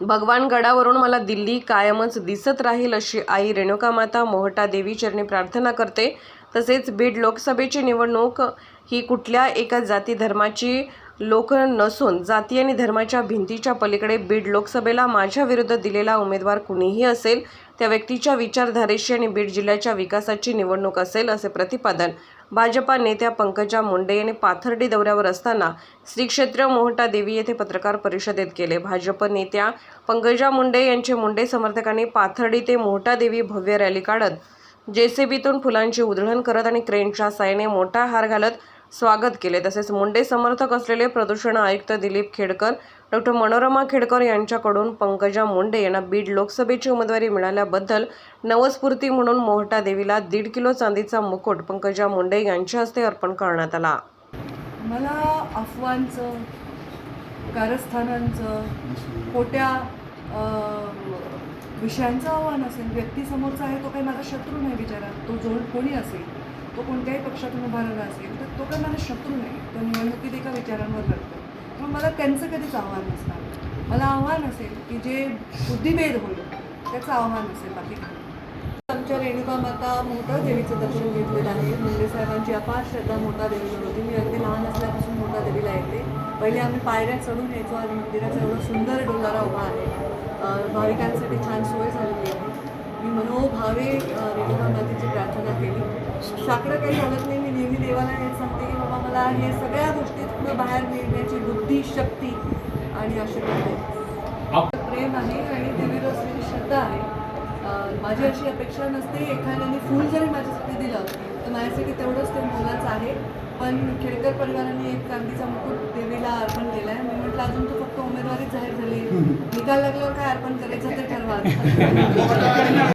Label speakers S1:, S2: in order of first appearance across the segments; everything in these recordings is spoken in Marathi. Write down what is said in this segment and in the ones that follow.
S1: भगवान गडावरून मला दिल्ली कायमच दिसत राहील अशी आई रेणुका माता मोहटा देवी चरणी प्रार्थना करते. तसेच बीड लोकसभेची निवडणूक ही कुठल्या एका जाती धर्माची लोक नसून जाती आणि धर्माच्या भिंतीच्या पलीकडे बीड लोकसभेला माझ्या विरुद्ध दिलेला उमेदवार कुणीही असेल त्या व्यक्तीच्या विचारधारेशी आणि बीड जिल्ह्याच्या विकासाची निवडणूक असेल असे प्रतिपादन भाजपा नेत्या पंकजा मुंडे यांनी पाथर्डी दौऱ्यावर असताना श्री क्षेत्र मोहटा देवी येथे पत्रकार परिषदेत केले. भाजप नेत्या पंकजा मुंडे यांचे मुंडे समर्थकांनी पाथर्डी ते मोहटा देवी भव्य रॅली काढत जेसीबीतून फुलांची उधळण करत आणि क्रेनच्या सायने मोठा हार घालत स्वागत केले. तसेच मुंडे समर्थक असलेले प्रदूषण आयुक्त दिलीप खेडकर डॉक्टर मनोरमा खेडकर यांच्याकडून पंकजा मुंडे यांना बीड लोकसभेची उमेदवारी मिळाल्याबद्दल नवस्फूर्ती म्हणून मोहटा देवीला दीड किलो चांदीचा मुकुट पंकजा मुंडे यांच्या हस्ते अर्पण करण्यात आला.
S2: मला अफवांचं कारस्थानांचं खोट्या विषयांचं आव्हान असेल व्यक्तीसमोरचा आहे तो काही माझा शत्रू नाही बिचारा. तो जो कोणी असेल तो कोणत्याही पक्षातून उभारला असेल तो काय माझा शत्रू नाही. तो निवडणुकीत एका विचारांवर लढतो पण मला त्यांचं कधीच आव्हान नसणार. मला आव्हान असेल की जे बुद्धिभेद होईल त्याचं आव्हान असेल बाकी आमच्या रेणुका माता मोठा देवीचं दर्शन घेतलेलं आहे. मुंडे साहेबांची अपार श्रद्धा मोठा देवीवर होती. मी अगदी लहान असल्यापासून मोठा देवीला येते. पहिले आम्ही पायऱ्या चढून यायचो आज मंदिराचा एवढा सुंदर डोंगारा उभा आहे. भाविकांसाठी छान सोय झालेली आहे. मी मनोभावे रेणुका मातेची प्रार्थना केली. साकडं काही झालं नाही मी नेहमी देवाला हेच सांगते की बाबा मला हे सगळ्या गोष्टीतनं बाहेर निघण्याची बुद्धी शक्ती आणि आशीर्वाद दे प्रेम आहे आणि देवीवर असलेली श्रद्धा आहे. माझी अशी अपेक्षा नसते एखाद्याने फूल जरी माझ्यासाठी दिलं तर माझ्यासाठी तेवढंच ते मोलाचं आहे. पण खेडकर परिवाराने एक चांदीचा मुकुट देवीला अर्पण केला आहे मी म्हटलं अजून तर फक्त उमेदवारी जाहीर झाली. निकाल लागल्यावर काय अर्पण करायचं ते ठरवा.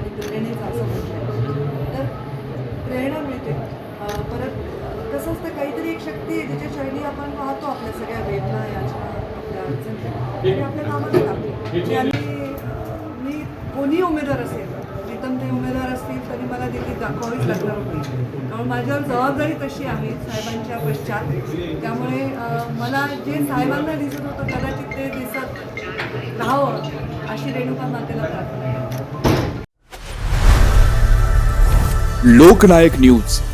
S2: आणि प्रेरणेचा असं म्हटलं तर प्रेरणा मिळते. परत तसंच कसं असतं काहीतरी एक शक्ती आहे जिच्या शैली आपण पाहतो आपल्या सगळ्या वेदना याच्या आपल्या अडचणी. आणि आपल्या कामाला लागते. म्हणजे आणि मी कोणी उमेदवार असेल प्रीतम ते उमेदवार असतील तरी मला देखील दाखवावीच लागणार होती. कारण माझ्यावर जबाबदारी तशी आहे साहेबांच्या पश्चात. त्यामुळे मला जे साहेबांना दिसत होतं कदाचित ते दिसत राहावं अशी रेणुका मातेला प्रार्थना आहे
S3: लोकनायक न्यूज.